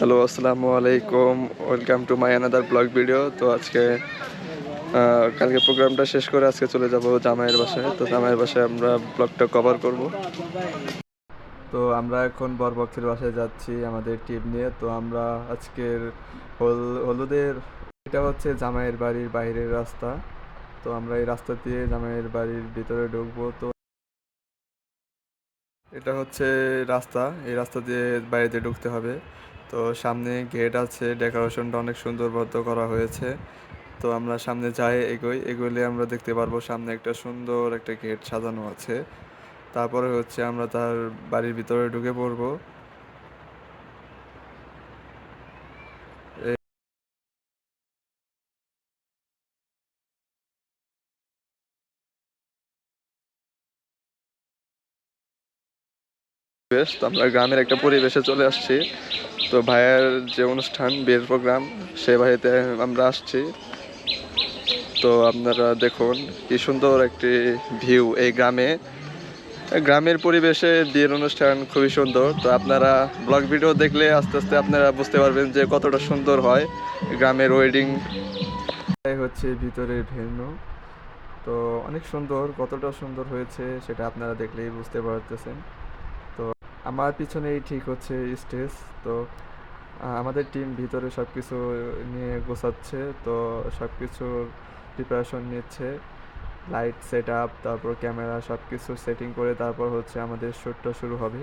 Hello, আসসালামু আলাইকুম। Welcome to my another vlog video তো আজকে কালকে প্রোগ্রামটা শেষ করে আজকে চলে যাব জামাইয়ের বাসায়। তো জামাইয়ের বাসায় আমরা ব্লগটা কভার করব। তো আমরা এখন বরপক্ষের বাসায় যাচ্ছি আমাদের টিম নিয়ে। তো আমরা আজকের হল, হলুদের, এটা হচ্ছে জামাইয়ের বাড়ির বাইরের রাস্তা। তো আমরা এই রাস্তা দিয়ে জামাইয়ের বাড়ির ভিতরে ঢুকবো। তো এটা হচ্ছে রাস্তা, এই রাস্তা দিয়ে বাড়িতে ঢুকতে হবে। তো সামনে গেট আছে, ডেকোরেশনটা অনেক সুন্দরবদ্ধ করা হয়েছে। তো আমরা সামনে যাই, এগোই, এগোলে আমরা দেখতে পারব সামনে একটা সুন্দর একটা গেট সাজানো আছে। তারপরে হচ্ছে আমরা তার বাড়ির ভিতরে ঢুকে পড়ব। বেশ আমরা গ্রামের একটা পরিবেশে চলে আসছি। তো ভাইয়ের যে অনুষ্ঠান, বিয়ের প্রোগ্রাম, সে বাড়িতে আমরা আসছি। তো আপনারা দেখুন কি সুন্দর একটি ভিউ এই গ্রামে। গ্রামের পরিবেশে বিয়ের অনুষ্ঠান খুবই সুন্দর। তো আপনারা ব্লগ ভিডিও দেখলে আস্তে আস্তে আপনারা বুঝতে পারবেন যে কতটা সুন্দর হয় গ্রামের ওয়েডিং। হচ্ছে ভিতরের ভেন্যু। তো অনেক সুন্দর, কতটা সুন্দর হয়েছে সেটা আপনারা দেখলেই বুঝতে পারতেছেন। আমার পিছনেই ঠিক হচ্ছে স্টেজ, তো আমাদের টিম ভিতরে সব কিছু নিয়ে গোছাচ্ছে, তো সব কিছু প্রিপারেশন নিচ্ছে। লাইট সেট আপ তারপর ক্যামেরা সব কিছু সেটিং করে তারপর হচ্ছে আমাদের শ্যুটটা শুরু হবে।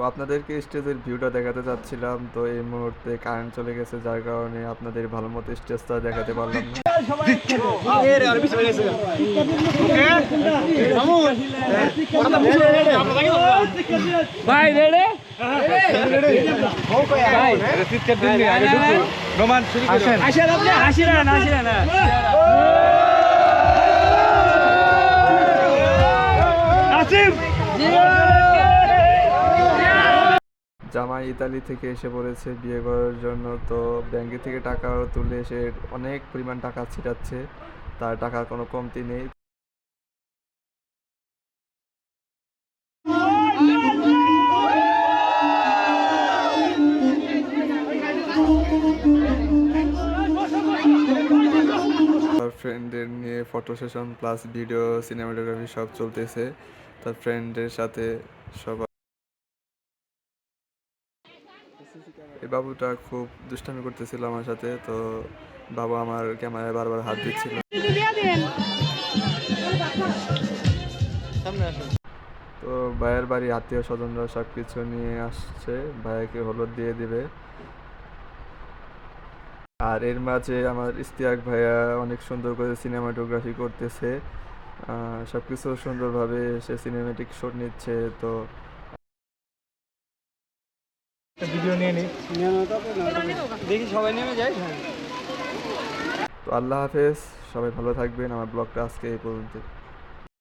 তো আপনাদেরকে স্টেজের ভিউটা দেখাতে চাচ্ছিলাম। তো এই মুহূর্তে কারেন্ট চলে গেছে যার কারণে আপনাদের ভালো মতো স্টেজটা দেখাতে পারলাম না। ভাই রেডে আসেন। জামাই ইতালি থেকে এসে পড়েছে বিয়ে করার জন্য। তো ব্যাংকে থেকে টাকা তুলে এসে অনেক পরিমাণ টাকা ছিটাচ্ছে। তার টাকার কোনো কমতি নেই। ফ্রেন্ডদের নিয়ে photo session plus video cinematography সব চলতেছে। তার ফ্রেন্ডের সাথে সবাই এই বাবুটা খুব দুষ্টামি করতেছিল আমার সাথে, তো বাবা আমার ক্যামেরায় বারবার হাত দিচ্ছিল। তো ভাইয়ের বাড়ি, আত্মীয় স্বজনরা সব কিছু নিয়ে আসছে ভাইয়াকে হলুদ দিয়ে দিবে। আর এর মাঝে আমার ইস্তিয়াক ভাইয়া অনেক সুন্দর করে সিনেমাটোগ্রাফি করতেছে সব কিছু সুন্দরভাবে সে সিনেমেটিক শট নিচ্ছে, তো ভিডিও নিয়ে নি। তো আল্লাহ হাফেজ সবাই ভালো থাকবেন। আমার ব্লগটা আজকে এই পর্যন্ত